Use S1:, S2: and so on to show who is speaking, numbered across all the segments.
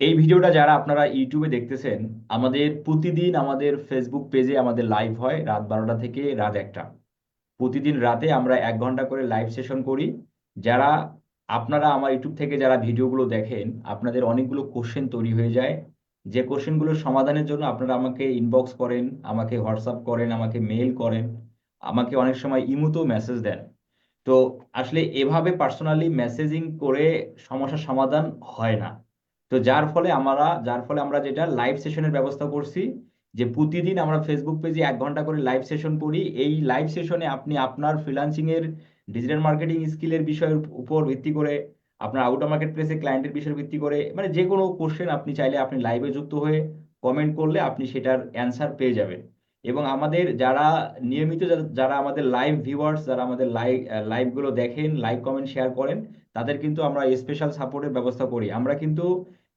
S1: এই ভিডিওটা যারা আপনারা ইউটিউবে দেখতেছেন, আমাদের প্রতিদিন আমাদের ফেসবুক পেজে আমাদের লাইভ হয় রাত বারোটা থেকে রাত একটা। প্রতিদিন রাতে আমরা এক ঘণ্টা করে লাইভ সেশন করি। যারা, আপনারা আমার ইউটিউব থেকে যারা ভিডিওগুলো দেখেন, আপনাদের অনেকগুলো কোশ্চেন তৈরি হয়ে যায়। যে কোশ্চেনগুলোর সমাধানের জন্য আপনারা আমাকে ইনবক্স করেন, আমাকে হোয়াটসঅ্যাপ করেন, আমাকে মেইল করেন, আমাকে অনেক সময় ইমুতেও মেসেজ দেন। তো আসলে এভাবে পার্সোনালি মেসেজিং করে সমস্যার সমাধান হয় না। তো যার ফলে আমরা, যার ফলে আমরা যেটা লাইভ সেশনের ব্যবস্থা করছি, যে প্রতিদিন আমরা ফেসবুক পেজে এক ঘণ্টা করে লাইভ সেশন করি, এই লাইভ সেশনে আপনি আপনার ফ্রিল্যান্সিং এর ডিজিটাল মার্কেটিং স্কিলের বিষয়ের উপর ভিত্তি করে, আপনার আউট মার্কেট প্লেসে ক্লায়েন্টের বিষয়ের ভিত্তি করে মানে যে কোনো কোশ্চেন আপনি চাইলে আপনি লাইভে যুক্ত হয়ে কমেন্ট করলে আপনি সেটার অ্যান্সার পেয়ে যাবেন। এবং আমাদের যারা নিয়মিত যারা আমাদের লাইভ ভিউয়ার্স যারা আমাদের লাইভ লাইভগুলো দেখেন লাইভ কমেন্ট শেয়ার করেন তাদের কিন্তু আমরা স্পেশাল সাপোর্টের ব্যবস্থা করি। আমরা কিন্তু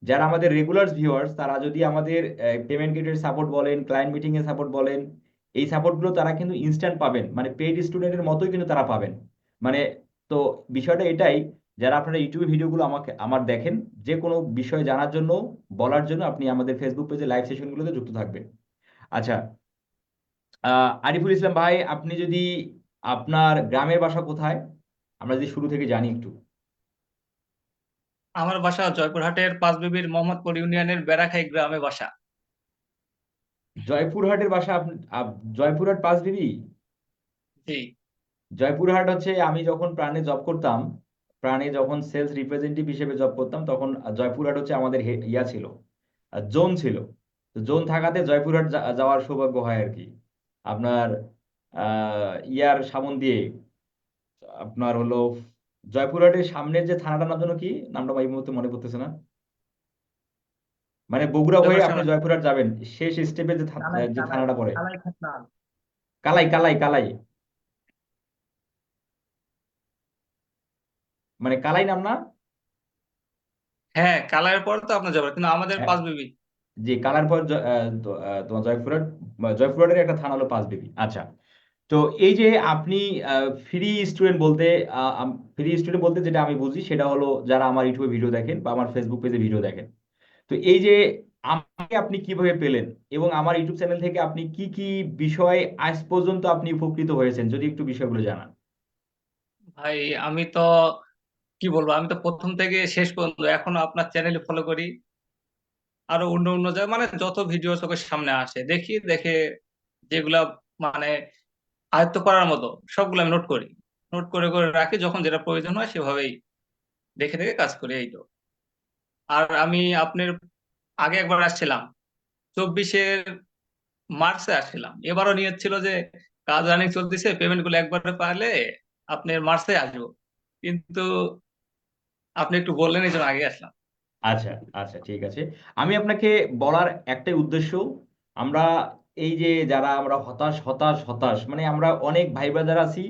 S1: যারা আমাদের রেগুলার ভিউয়ার্স তারা যদি আমাদের পেমেন্ট গেটের সাপোর্ট বলেন ক্লায়েন্ট মিটিং এর সাপোর্ট বলেন, এই সাপোর্টগুলো তারা কিন্তু ইনস্ট্যান্ট পাবেন। মানে পেইড স্টুডেন্টের মতোই কিন্তু তারা পাবেন। মানে তো বিষয়টা এটাই, যারা আপনারা ইউটিউবে ভিডিওগুলো আমাকে, আমার দেখেন, যে কোনো বিষয় জানার জন্য, বলার জন্য আপনি আমাদের ফেসবুক পেজে লাইভ সেশনগুলোতে যুক্ত থাকবেন। আচ্ছা আরিফুল ইসলাম ভাই, আপনি যদি আপনার গ্রামের বাসা কোথায়, আমরা যদি শুরু থেকে জানি একটু।
S2: আমার বাসা জয়পুরহাটের পাঁচবিবির মোহাম্মদপুর ইউনিয়নের বেড়াখাই গ্রামে বাসা।
S1: জয়পুরহাটের বাসা আপনি জয়পুরহাট পাঁচ বিবি?
S2: জি।
S1: জয়পুরহাট হচ্ছে আমি যখন প্রাণে জব করতাম প্রাণে যখন সেলস রিপ্রেজেন্টেটিভ হিসেবে জব করতাম তখন জয়পুরহাট হচ্ছে আমাদের ইয়া ছিল জোন ছিল। জোন থাকাতে জয়পুরহাট যাওয়ার সৌভাগ্য হয় আর কি। আপনার ইয়ার সামন দিয়ে আপনার হলো জয়পুরহাটের সামনের যে থানাটার নাম যেন কি? নামটা এই মুহূর্তে মনে পড়তেছে না। মানে বগুড়া হয়ে আপনি জয়পুরহাট যাবেন শেষ স্টেপে যে যে থানাটা পড়ে। কালাই কালাই কালাই মানে কালাই নাম না?
S2: হ্যাঁ কালার পর তো আপনার যাবে কিন্তু আমাদের
S1: হ্যাঁ।
S2: পাঁচ বিবি
S1: জি কালার পর তোমার জয়পুরহাট জয়পুরহাটের একটা থানা হলো পাঁচ বিবি আচ্ছা। তো এই যে আপনি ফ্রি স্টুডেন্ট বলতে ফ্রি স্টুডেন্ট বলতে যেটা আমি বুঝি সেটা হলো যারা আমার ইউটিউবে ভিডিও দেখেন বা আমার ফেসবুক পেজে ভিডিও দেখেন। তো এই যে আমাকে আপনি কীভাবে পেলেন এবং আমার ইউটিউব চ্যানেল থেকে আপনি কি কি বিষয় আজ পর্যন্ত আপনি উপকৃত হয়েছেন? যদি একটু বিষয়গুলো জানান।
S2: ভাই, আমি তো, কি বলব, আমি তো প্রথম থেকে শেষ পর্যন্ত এখনও আপনার চ্যানেল ফলো করি। আরও অন্য অন্য জায়গায় মানে যত ভিডিও চোখের সামনে আসে, দেখি, দেখে যেগুলা মানে আয়ত্ত করার মতো সবগুলো আমি নোট করি। নোট করে করে রাখি, যখন যেটা প্রয়োজন হয় সেভাবেই দেখে দেখে কাজ করি, এই তো। আর আমি আপনার আগে একবার আসছিলাম, চব্বিশের মার্চে আসছিলাম। এবারও নিয়ত ছিল যে কাজ রানিং চলতেছে পেমেন্টগুলো একবারে পারলে আপনার মার্চে আসব। কিন্তু আপনি একটু বললেন, এই জন্য আগে আসলাম।
S1: আচ্ছা আচ্ছা ঠিক আছে। আমি আপনাকে বলার একটাই উদ্দেশ্য, আমরা এই যে যারা আমরা হতাশ হতাশ হতাশ মানে আমরা অনেক ভাই ব্রাদার আছি,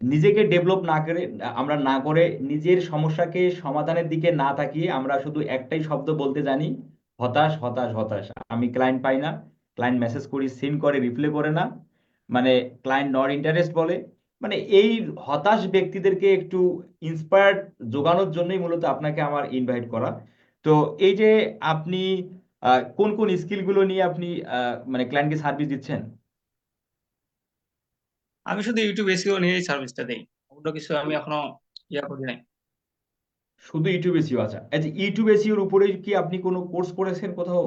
S1: নিজেকে ডেভেলপ না করে, আমরা না করে নিজের সমস্যাকে সমাধানের দিকে না তাকিয়ে আমরা শুধু একটাই শব্দ বলতে জানি, হতাশ হতাশ হতাশ। আমি ক্লায়েন্ট পাই না ক্লায়েন্ট মেসেজ করি সিন করে রিপ্লে করে না। মানে ক্লায়েন্ট নট ইন্টারেস্ট বলে। মানে এই হতাশ ব্যক্তিদেরকে একটু ইন্সপায়ার্ড যোগানোর জন্যই মূলত আপনাকে আমার ইনভাইট করা। তো এই যে আপনি কোন কোন স্কিলগুলো নিয়ে আপনি মানে ক্লায়েন্টকে সার্ভিস দিচ্ছেন?
S2: আমি শুধু ইউটিউব এসিও নিয়েই সার্ভিসটা দেই। অন্য কিছু আমি এখনও ইয়া করি নাই।
S1: শুধু ইউটিউব এসিও আচ্ছা। আচ্ছা ইউটিউব এসিওর উপরে কি আপনি কোনো কোর্স করেছেন কোথাও?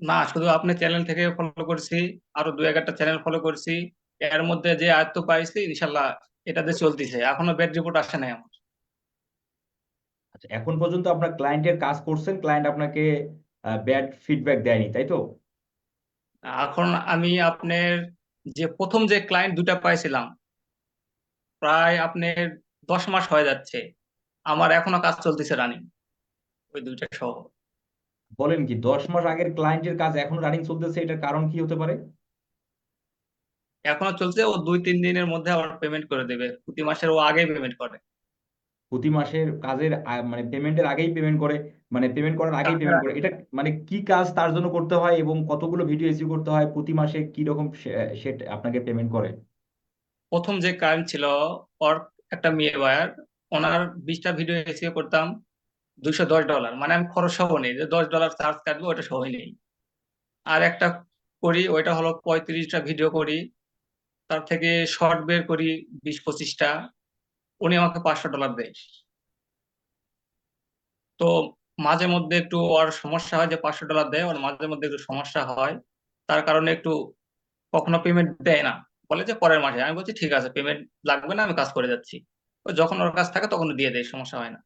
S2: না শুধু আপনার চ্যানেল থেকে ফলো করছি আরও দু একটা চ্যানেল ফলো করছি। এর মধ্যে যে আয়ত্ত পাইছি ইনশাল্লাহ এটাতে চলতেছে। এখনও ব্যাড রিপোর্ট আসে নাই আমার।
S1: আচ্ছা এখন পর্যন্ত আপনার ক্লায়েন্টের কাজ করছেন ক্লায়েন্ট আপনাকে ব্যাড ফিডব্যাক দেয়নি তাই তো?
S2: এখন আমি আপনার যে প্রথম যে ক্লায়েন্ট দুটা পাইছিলাম প্রায় আপনার দশ মাস হয়ে যাচ্ছে আমার এখনও কাজ চলতেছে রানিং ওই দুইটা সহ।
S1: বলেন কি দশ মাস আগের ক্লায়েন্টের কাজ এখনও রানিং চলতেছে এটার কারণ কি হতে পারে?
S2: এখনও চলছে ও দুই তিন দিনের মধ্যে আবার পেমেন্ট করে দেবে প্রতি মাসের ও আগে পেমেন্ট করে।
S1: প্রতি মাসের কাজের মানে পেমেন্টের আগেই পেমেন্ট করে মানে পেমেন্ট করার আগেই পেমেন্ট করে। এটা মানে কি কাজ তার জন্য করতে হয় এবং কতগুলো ভিডিও এসিউ করতে হয় প্রতি মাসে কি রকম সে আপনাকে পেমেন্ট করে?
S2: প্রথম যে ক্লায়েন্ট ছিল ওর একটা মেয়ে বায়ার ওনার বিশটা ভিডিও এসিও করতাম দুইশো দশ ডলার মানে আমি খরচ সহ নেই যে দশ ডলার চার্জ কাটবো ওটা সহই নেই। আর একটা করি ওইটা হলো পঁয়ত্রিশটা ভিডিও করি তার থেকে শর্ট বের করি বিশ পঁচিশটা। উনি আমাকে পাঁচশো ডলার দেয়। তো মাঝে মধ্যে একটু ওর সমস্যা হয় যে পাঁচশো ডলার দেয়, ওর মাঝে মধ্যে একটু সমস্যা হয়। তার কারণে একটু কখনো পেমেন্ট দেয় না। বলে যে পরের মাসে। আমি বলছি, ঠিক আছে পেমেন্ট লাগবে না, আমি কাজ করে যাচ্ছি। ও যখন ওর কাজ থাকে তখন দিয়ে দেয়, সমস্যা হয় না।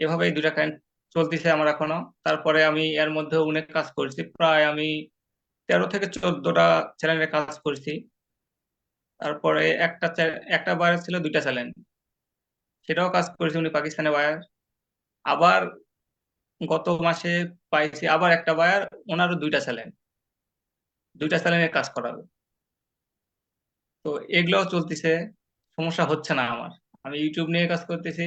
S2: এভাবে এই দুইটা ক্লায়েন্ট চলতেছে আমার এখনও। তারপরে আমি এর মধ্যে অনেক কাজ করছি। প্রায় আমি তেরো থেকে চোদ্দটা চ্যানেলে কাজ করছি। তারপরে একটা একটা বায়ার ছিল দুইটা চ্যানেল সেটাও কাজ করেছি উনি পাকিস্তানে বায়ার। আবার গত মাসে পাইছি আবার একটা বায়ার, ওনারও দুইটা চ্যানেল দুইটা চ্যানেলের কাজ করাবে তো এগুলোও চলতেছে, সমস্যা হচ্ছে না আমার। আমি ইউটিউব নিয়ে কাজ করতেছি।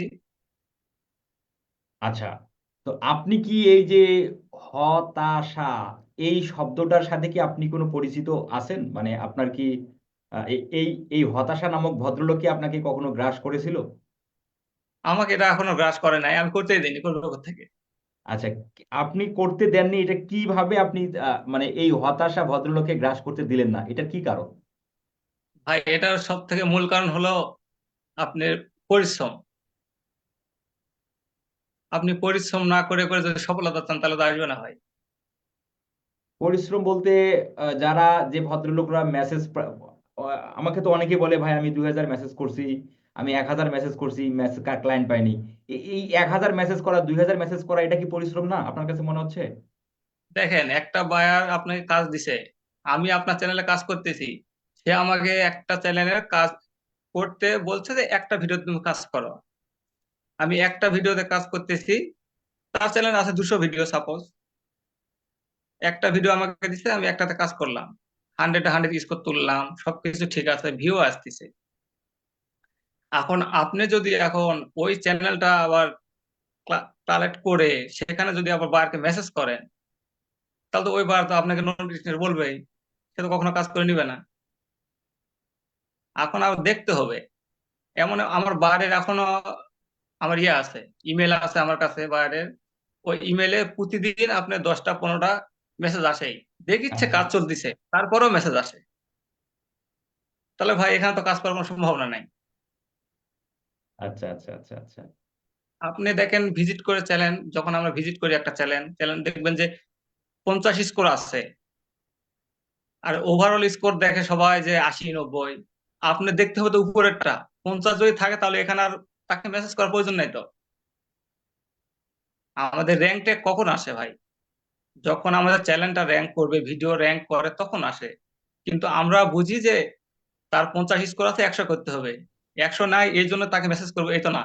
S1: আচ্ছা তো আপনি কি এই যে হতাশা এই শব্দটার সাথে কি আপনি কোনো পরিচিত আছেন? মানে আপনার কি এই এই হতাশা নামক ভদ্রলোক কি আপনাকে কখনো গ্রাস করেছিল?
S2: আমাকে এটা এখনও গ্রাস করে নাই আমি করতেই দিইনি করব থেকে
S1: আচ্ছা আপনি করতে দেননি এটা কীভাবে আপনি মানে এই হতাশা ভদ্রলোককে গ্রাস করতে দিলেন না? এটা কি কারণ?
S2: ভাই এটার সব থেকে মূল কারণ হলো আপনার পরিশ্রম। আপনি পরিশ্রম না করে করে যদি সফলতা চান তাহলে তো আসবে না ভাই।
S1: পরিশ্রম বলতে যারা যে ভদ্রলোকরা মেসেজ আমাকে তো অনেকে বলে, ভাই, আমি দুই হাজার মেসেজ করছি, আমি এক হাজার মেসেজ করছি ক্লায়েন্ট পাইনি। এই এক হাজার মেসেজ করা, দুই হাজার মেসেজ করা, এটা কি পরিশ্রম না, আপনার কাছে মনে হচ্ছে?
S2: দেখেন, একটা বায়ার আপনাকে কাজ দিছে, আমি আপনার চ্যানেলে কাজ করতেছি, সে আমাকে একটা চ্যানেলের কাজ করতে বলছে যে, একটা ভিডিও তুমি কাজ করো। আমি একটা ভিডিওতে কাজ করতেছি, তার চ্যানেল আছে দুশো ভিডিও সাপোজ একটা ভিডিও আমাকে দিছে, আমি একটাতে কাজ করলাম। হান্ড্রেড হান্ড্রেড স্কোর তুললাম, সবকিছু ঠিক আছে ভিউ আসতেছে। এখন আপনি যদি এখন ওই চ্যানেলটা আবার কালেক্ট করে সেখানে যদি আবার বায়ারকে মেসেজ করেন, তাহলে তো ওই বার তো আপনাকে নোটিফিকেশন বলবেই সে তো কখনো কাজ করে নিবে না। এখন আর দেখতে হবে। এমন আমার বাইরের এখনও আমার ইয়ে আছে ইমেল আছে আমার কাছে বাইরের ওই ইমেলে প্রতিদিন আপনার দশটা, পনেরোটা মেসেজ আসেই দেখিচ্ছে
S1: আচ্ছা
S2: কাজ চলতেছে তারপরেও মেসেজ আসে। তাহলে ভাই এখানে তো কাজ করার কোনো সম্ভাবনা নাই।
S1: আচ্ছা আচ্ছা আচ্ছা আচ্ছা।
S2: আপনি দেখেন ভিজিট করে চ্যানেল যখন আমরা ভিজিট করি একটা চ্যানেল চ্যানেল দেখবেন যে পঞ্চাশ স্কোর আছে। আর ওভারঅল স্কোর দেখে সবাই যে আশি নব্বই। আপনি দেখতে হবে তো উপরেরটা। পঞ্চাশ যদি থাকে তাহলে এখানে আর তাকে মেসেজ করার প্রয়োজন নাই তো। আমাদের র্যাঙ্ক ট্যাগ কখন আসে ভাই? যখন আমাদের চ্যানেলটা র্যাঙ্ক করবে ভিডিও র্যাঙ্ক করে, তখন আসে। কিন্তু আমরা বুঝি যে তার পঞ্চাশ স্কোর আছে, একশো করতে হবে। একশো নাই, এই জন্য তাকে মেসেজ করব, এই তো না।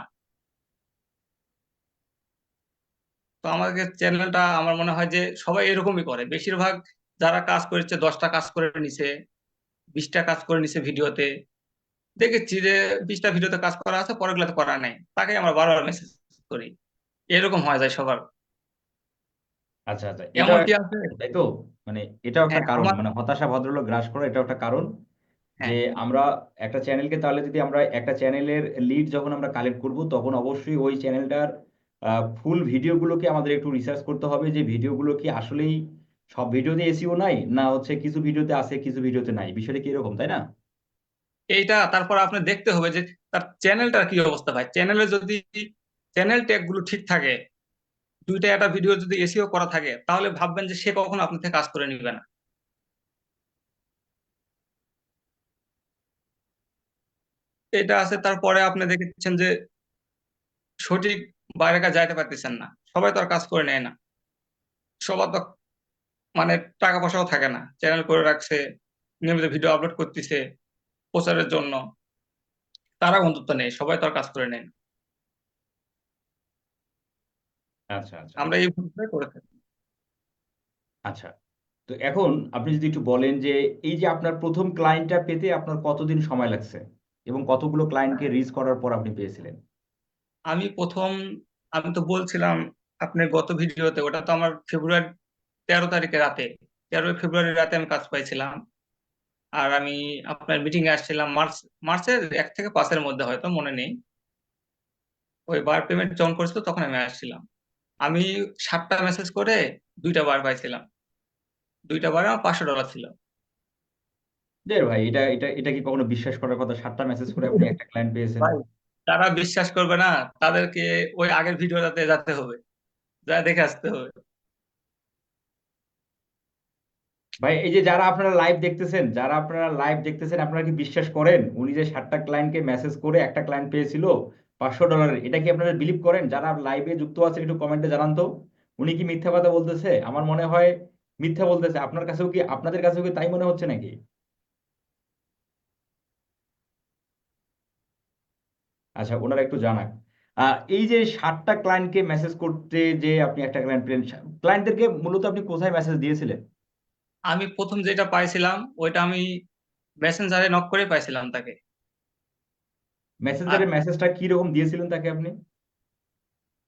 S2: তো আমাদের চ্যানেলটা আমার মনে হয় যে সবাই এরকমই করে। বেশিরভাগ যারা কাজ করেছে, দশটা কাজ করে নিছে, বিশটা কাজ করে নিছে ভিডিওতে দেখেছি যে বিশটা ভিডিওতে কাজ করা আছে, পরেরগুলোতে করা নাই। তাকে আমরা বারবার মেসেজ করি। এরকম হয়ে যায় সবার।
S1: আচ্ছা আচ্ছা।
S2: এমন কি আছে?
S1: তাই তো? মানে এটাও একটা
S2: হ্যাঁ
S1: কারণ। মানে হতাশা ভদ্রলোক গ্রাস করা এটাও একটা কারণ
S2: হ্যাঁ।
S1: যে আমরা একটা চ্যানেলকে তাহলে যদি আমরা একটা চ্যানেলের লিড যখন আমরা কালেক্ট করব তখন অবশ্যই ওই চ্যানেলটার ফুল ভিডিওগুলোকে আমাদের একটু রিসার্চ করতে হবে যে ভিডিওগুলো কি আসলেই সব ভিডিওতে এসইও নাই না হচ্ছে কিছু ভিডিওতে আছে কিছু ভিডিওতে নাই? বিষয়টা কি এরকম তাই না?
S2: এইটা তারপর আপনি দেখতে হবে যে তার চ্যানেলটার কি অবস্থা ভাই? চ্যানেলে যদি চ্যানেল ট্যাগগুলো ঠিক থাকে দুইটা একটা ভিডিও যদি এসিও করা থাকে, তাহলে ভাববেন যে সে কখনো আপনার থেকে কাজ করে নিবে না। এটা আছে, তারপরে আপনি দেখেছেন যে সঠিক বাইরে কাজ যাইতে পারতেছেন না। সবাই তো আর কাজ করে নেয় না। সবার তো মানে টাকা পয়সাও থাকে না। চ্যানেল করে রাখছে, নিয়মিত ভিডিও আপলোড করতেছে প্রচারের জন্য। তারা অন্তত নেই, সবাই তো আর কাজ করে নেয় না।
S1: আচ্ছা আচ্ছা।
S2: আমরা এই করে থাকি।
S1: আচ্ছা তো এখন আপনি যদি একটু বলেন যে এই যে আপনার প্রথম ক্লায়েন্টটা পেতে আপনার কতদিন সময় লাগছে? এবং কতগুলো ক্লায়েন্টকে রিচ করার পর আপনি পেয়েছিলেন?
S2: আমি প্রথম আমি তো বলছিলাম আপনার গত ভিডিওতে ওটা তো আমার ফেব্রুয়ারি তেরো তারিখে রাতে। তেরোই ফেব্রুয়ারি রাতে আমি কাজ পাইছিলাম। আর আমি আপনার মিটিং এ আসছিলাম মার্চ মার্চের এক থেকে পাঁচের মধ্যে হয়তো মনে নেই। ওই বার পেমেন্ট যখন করেছিল তখন আমি আসছিলাম। আমি সাতটা মেসেজ করে দুইটা বার পাইছিলাম। দুইটা বার আমার পাঁচশো ডলার ছিল।
S1: ভাই এটা এটা এটা কি কখনো বিশ্বাস করার কথা? সাতটা মেসেজ করে আপনি একটা ক্লায়েন্ট পেয়েছেন।
S2: তারা বিশ্বাস করবে না তাদেরকে ওই আগের ভিডিওটাতে যেতে হবে। যা দেখে আসতে হবে।
S1: ভাই এই যে যারা আপনারা লাইভ দেখতেছেন যারা আপনারা লাইভ দেখতেছেন আপনারা কি বিশ্বাস করেন? উনি যে সাতটা ক্লায়েন্টকে মেসেজ করে একটা ক্লায়েন্ট পেয়েছিল পাঁচশো ডলারের এটা কি আপনারা বিলিভ করেন? যারা লাইভে যুক্ত আছেন, একটু কমেন্টে জানান তো। উনি কি মিথ্যা কথা বলতেছে? আমার মনে হয় মিথ্যা বলতেছে। আপনার কাছেও কি, আপনাদের কাছেও কি তাই মনে হচ্ছে নাকি? আচ্ছা ওনারা একটু জানাক। এই যে সাতটা ক্লায়েন্টকে মেসেজ করতে যে আপনি একটা ক্লায়েন্ট পেলেন ক্লায়েন্টদেরকে মূলত আপনি কোথায় মেসেজ দিয়েছিলেন?
S2: আমি প্রথম যেটা পাইছিলাম, ওইটা আমি মেসেঞ্জারে নক করে পাইছিলাম তাকে। আর
S1: মেসেঞ্জারের মেসেজটা কি রকম দিয়েছিলেন তাকে আপনি?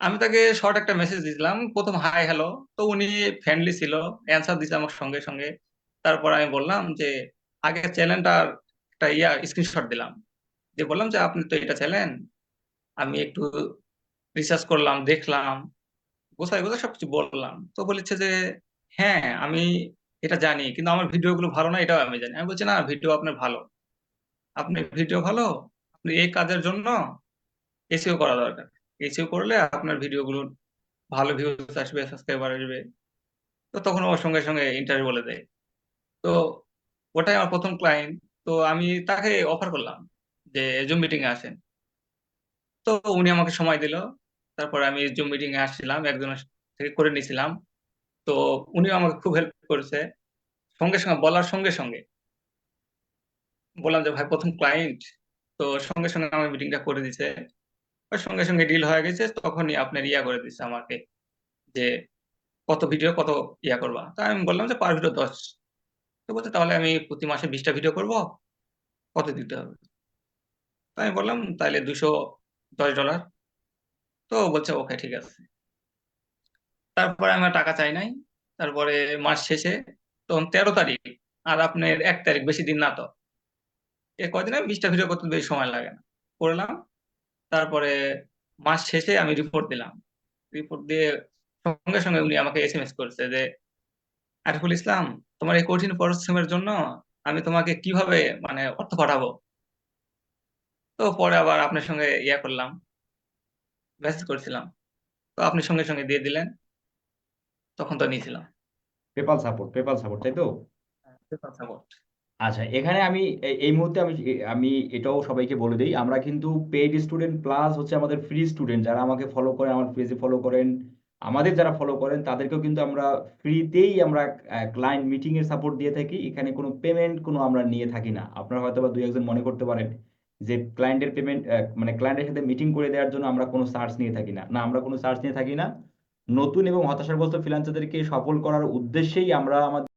S2: আমি তাকে শর্ট একটা মেসেজ দিয়েছিলাম। প্রথম হাই হ্যালো তো উনি ফ্রেন্ডলি ছিল। অ্যান্সার দিছে আমার সঙ্গে সঙ্গে। তারপর আমি বললাম যে আগে চ্যানেলটার একটা ইয়া স্ক্রিনশট দিলাম। যে বললাম যে আপনি তো এটা চ্যানেল আমি একটু রিসার্চ করলাম দেখলাম। গোছাই গোছাই সবকিছু বললাম। তো বলেছে যে হ্যাঁ আমি এটা জানি কিন্তু আমার ভিডিওগুলো ভালো না এটাও আমি জানি। আমি বলছি না ভিডিও আপনার ভালো। আপনি ভিডিও ভালো? এই কাজের জন্য এসিও করা দরকার। এসিও করলে আপনার ভিডিওগুলো ভালো ভিউজ আসবে সাবস্ক্রাইবার আসবে। তো তখন ওর সঙ্গে সঙ্গে ইন্টারভিউ বলে দেয়। তো ওটাই আমার প্রথম ক্লায়েন্ট তো আমি তাকে অফার করলাম যে জুম মিটিং এ আসেন। তো উনি আমাকে সময় দিল। তারপর আমি জুম মিটিং এ আসছিলাম একজনের থেকে করে নিয়েছিলাম তো উনিও আমাকে খুব হেল্প করেছে। সঙ্গে সঙ্গে, বলার সঙ্গে সঙ্গে। বললাম যে, ভাই, প্রথম ক্লায়েন্ট তো সঙ্গে সঙ্গে আমার মিটিংটা করে দিছে। সঙ্গে সঙ্গে ডিল হয়ে গেছে, তখনই আপনার ইয়া করে দিছে আমাকে যে কত ভিডিও কত ইয়া করবা। তা আমি বললাম যে পার ভিডিও দশ। তো বলছে তাহলে আমি প্রতি মাসে বিশটা ভিডিও করব, কত দিতে হবে? তো আমি বললাম তাহলে দুশো দশ ডলার তো বলছে, ওকে, ঠিক আছে। তারপরে আমার টাকা চাই নাই। তারপরে মাস শেষে, তখন তেরো তারিখ, আর আপনার এক তারিখ, বেশি দিন না তো। এ কদিন আমি বিশটা ভিডিও করতে বেশি সময় লাগে না। করলাম তারপরে মাস শেষে আমি রিপোর্ট দিলাম। রিপোর্ট দিয়ে সঙ্গে সঙ্গে উনি আমাকে এসএমএস করেছে যে আরিফুল ইসলাম তোমার এই কঠিন পরিশ্রমের জন্য আমি তোমাকে কীভাবে মানে অর্থ পাঠাবো? তো পরে আবার আপনার সঙ্গে ইয়া করলাম মেসেজ করছিলাম। তো আপনি সঙ্গে সঙ্গে দিয়ে দিলেন তখন তো নিয়েছিলাম।
S1: পেপাল সাপোর্ট পেপাল সাপোর্ট তাই তো?
S2: পেপাল সাপোর্ট
S1: আচ্ছা এখানে আমি এই মুহূর্তে আমি আমি এটাও সবাইকে বলে দিই, আমরা কিন্তু পেইড স্টুডেন্ট প্লাস হচ্ছে আমাদের ফ্রি স্টুডেন্ট যারা আমাকে ফলো করেন, আমার পেজে ফলো করেন, আমাদের যারা ফলো করেন, তাদেরকেও কিন্তু আমরা ফ্রিতেই আমরা ক্লায়েন্ট মিটিং এর সাপোর্ট দিয়ে থাকি, এখানে কোনো পেমেন্ট কোনো আমরা নিয়ে থাকি না। আপনারা হয়তো বা দুই একজন মনে করতে পারেন যে ক্লায়েন্টের পেমেন্ট মানে ক্লায়েন্টের সাথে মিটিং করে দেওয়ার জন্য আমরা কোনো চার্জ নিয়ে থাকি না। না, আমরা কোনো চার্জ নিয়ে থাকি না। নতুন এবং হতাশাগ্রস্ত ফ্রিল্যান্সারদেরকে সফল করার উদ্দেশ্যেই আমরা আমাদের